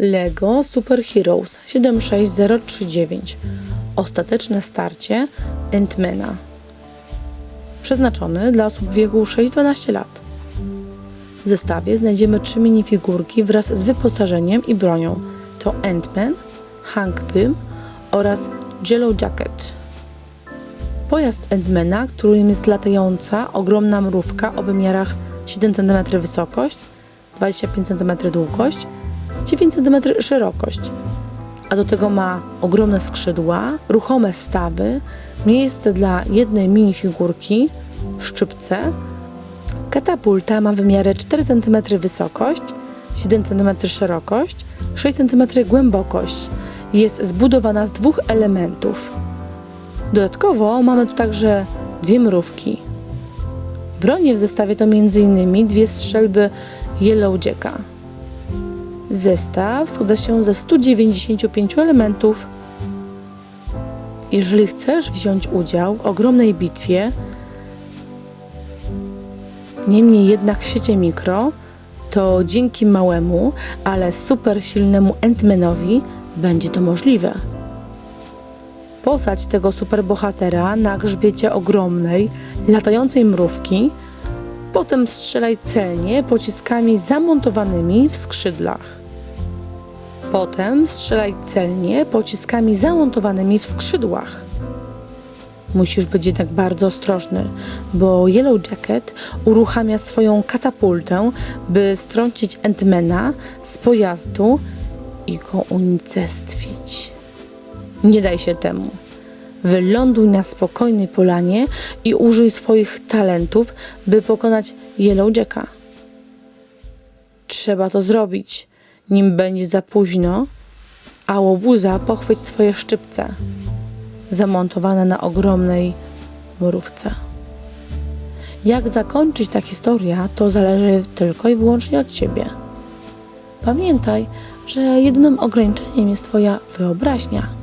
Lego Super Heroes 76039. Ostateczne starcie Ant-Mana. Przeznaczony dla osób w wieku 6-12 lat. W zestawie znajdziemy trzy minifigurki wraz z wyposażeniem i bronią. To Ant-Man, Hank Pym oraz Yellow Jacket. Pojazd Endmana, którym jest latająca, ogromna mrówka o wymiarach 7 cm wysokość, 25 cm długość, 9 cm szerokość. A do tego ma ogromne skrzydła, ruchome stawy, miejsce dla jednej minifigurki, szczypce. Katapulta ma wymiary 4 cm wysokość, 7 cm szerokość, 6 cm głębokość. Jest zbudowana z dwóch elementów. Dodatkowo mamy tu także dwie mrówki. Bronie w zestawie to m.in. dwie strzelby Yellow Jacka. Zestaw składa się ze 195 elementów. Jeżeli chcesz wziąć udział w ogromnej bitwie, niemniej jednak w sieci mikro, to dzięki małemu, ale super silnemu Ant-Manowi będzie to możliwe. Posadź tego superbohatera na grzbiecie ogromnej, latającej mrówki, potem strzelaj celnie pociskami zamontowanymi w skrzydlach. Potem strzelaj celnie pociskami zamontowanymi w skrzydłach. Musisz być jednak bardzo ostrożny, bo Yellow Jacket uruchamia swoją katapultę, by strącić Entmana z pojazdu i go unicestwić. Nie daj się temu. Wyląduj na spokojnej polanie i użyj swoich talentów, by pokonać Yellow Jacka. Trzeba to zrobić, nim będzie za późno, a łobuza pochwyć swoje szczypce, zamontowane na ogromnej mrówce. Jak zakończyć ta historia, to zależy tylko i wyłącznie od Ciebie. Pamiętaj, że jedynym ograniczeniem jest Twoja wyobraźnia.